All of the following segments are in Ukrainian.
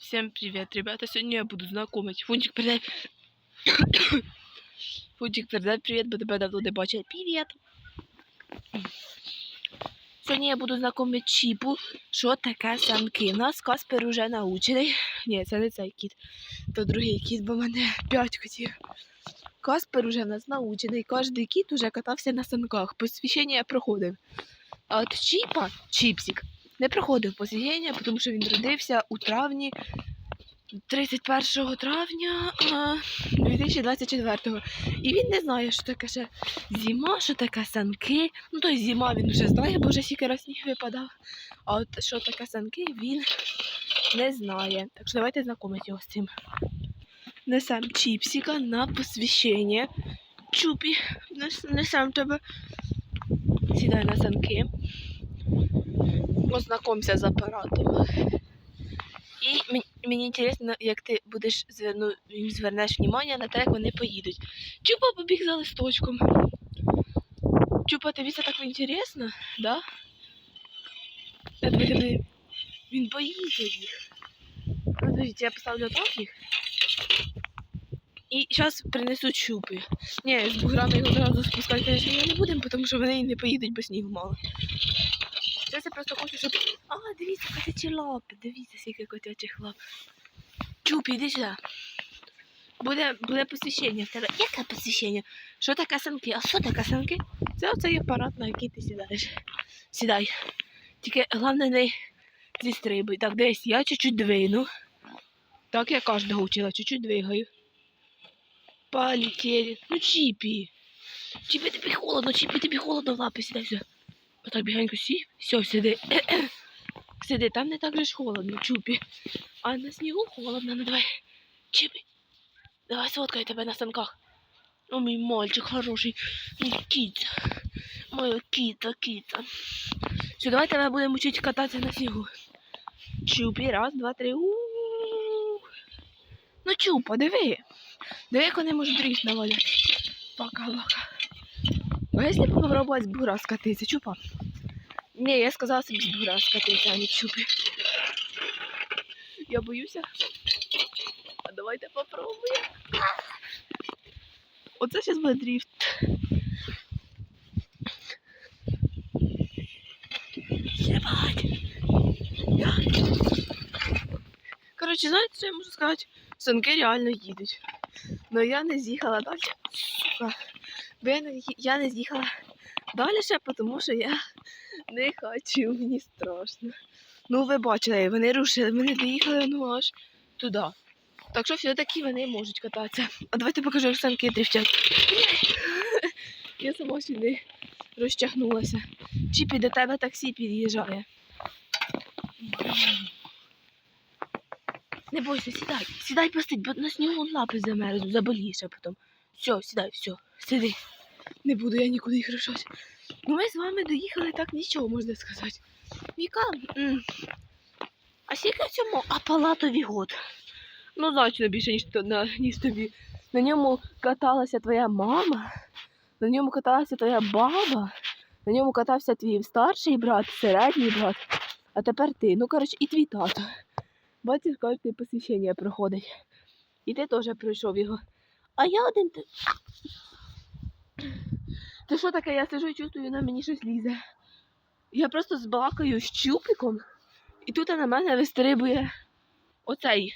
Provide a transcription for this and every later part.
Всем привет, ребята. Сегодня я буду знакомить. Фунтик, передай. Фунтик, передай привет, бо давно не. Привіт. Сьогодні я буду знакомити Чіпу, що таке санки. Нас Каспер уже научений. Ні, це не цей кіт. То другий кіт, бо в мене п'ять котів. Каспер уже нас научений. Кожний кіт уже катався на санках. Посвящення я проходив. А от Чіпа, Чіпсік, не проходив посвящення, тому що він родився у травні 31 травня а, 2024 І він не знає, що таке ще зима, що таке санки. Ну, то й зима він вже знає, бо вже стільки раз сніг випадав. А от що таке санки, він не знає. Так що давайте знайомити його з цим. Несем чіпсика на посвящення. Чупі, нес- несем тебе. Сідай на санки. Ознакомся з апаратом. І мені, мені цікаво, як ти будеш зверну, звернеш внимання на те, як вони поїдуть. Чупа побіг за листочком. Чупа, тобі це так інтересно, да? Тобі... Він боїться їх. Ну, дивіться, я поставлю так їх. І зараз принесуть чупи. Ні, з буграми його одразу спускати, звісно, не будемо, тому що вони не поїдуть, бо снігу мало. Зараз я просто хочу, щоб. А, дивіться, котячі лапи, дивіться, скільки котячих лап. Чупі, іди сюди. Буде, буде посвящення в тебе. Яке посвящення? Що таке санки? А що таке санки? Це оцей апарат, на який ти сідаєш. Сідай. Тільки головне не зістрибуй. Так, десь я чуть-чуть двину. Так я кожного вчила, чуть-чуть двигаю. Полетели. Ну, Чіпі. Чіпі, тобі холодно, Чіпі, тобі холодно в лапи, сідай сюди. Отак бігенько сів. Все, сиди. сиди, там не так же холодно, чупі. А на снігу холодно, ну давай. Чіпі. Давай сфоткаю тебе на станках. О, мій мальчик хороший. Мій кіт. Моя кіта, кіта. Все, давай тебе будемо вчити кататися на снігу. Чупі, раз, два, три. У-у-у. Ну, чупа, диви. Диви, як вони можуть ріс навалять. Пока-пока. А если попробовать с бура скатиться, чупа? Не, я сказала собі з бура скатиться, а не чупі. Я боюся. А давайте попробуємо. Оце зараз буде дріфт. Єбать. Я. Коротше, знаєте, що я можу сказати? Санки реально їдуть. Но я не з'їхала далі. Бо я не, я не з'їхала далі тому що я не хочу, мені страшно. Ну, ви бачили, вони рушили, вони доїхали ну аж туди. Так що все-таки вони можуть кататися. А давайте покажу, як санки дрифтять. Я сама сюди розтягнулася. Чіпі до тебе таксі під'їжджає. Не бойся, сідай. Сідай постить, бо на снігу лапи замерзнуть, заболієш а потім. Все, сідай, все, сиди. Не буду я нікуди їх. Ну ми з вами доїхали так нічого, можна сказати. Віка. А скільки в цьому апалатові год? Ну, значно більше, ніж, на, ніж тобі. На ньому каталася твоя мама, на ньому каталася твоя баба, на ньому катався твій старший брат, середній брат, а тепер ти. Ну, коротше, і твій тато. Бачиш, кожне посвящення проходить. І ти теж пройшов його. А я один. Це що таке? Я сижу і чувствую, вона мені щось лізе. Я просто збалакаю з чупиком, і тут на мене вистрибує оцей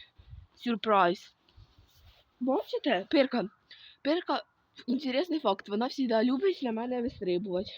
сюрприз. Бачите? Пирка. Пирка, інтересний факт, вона завжди любить на мене вистрибувати.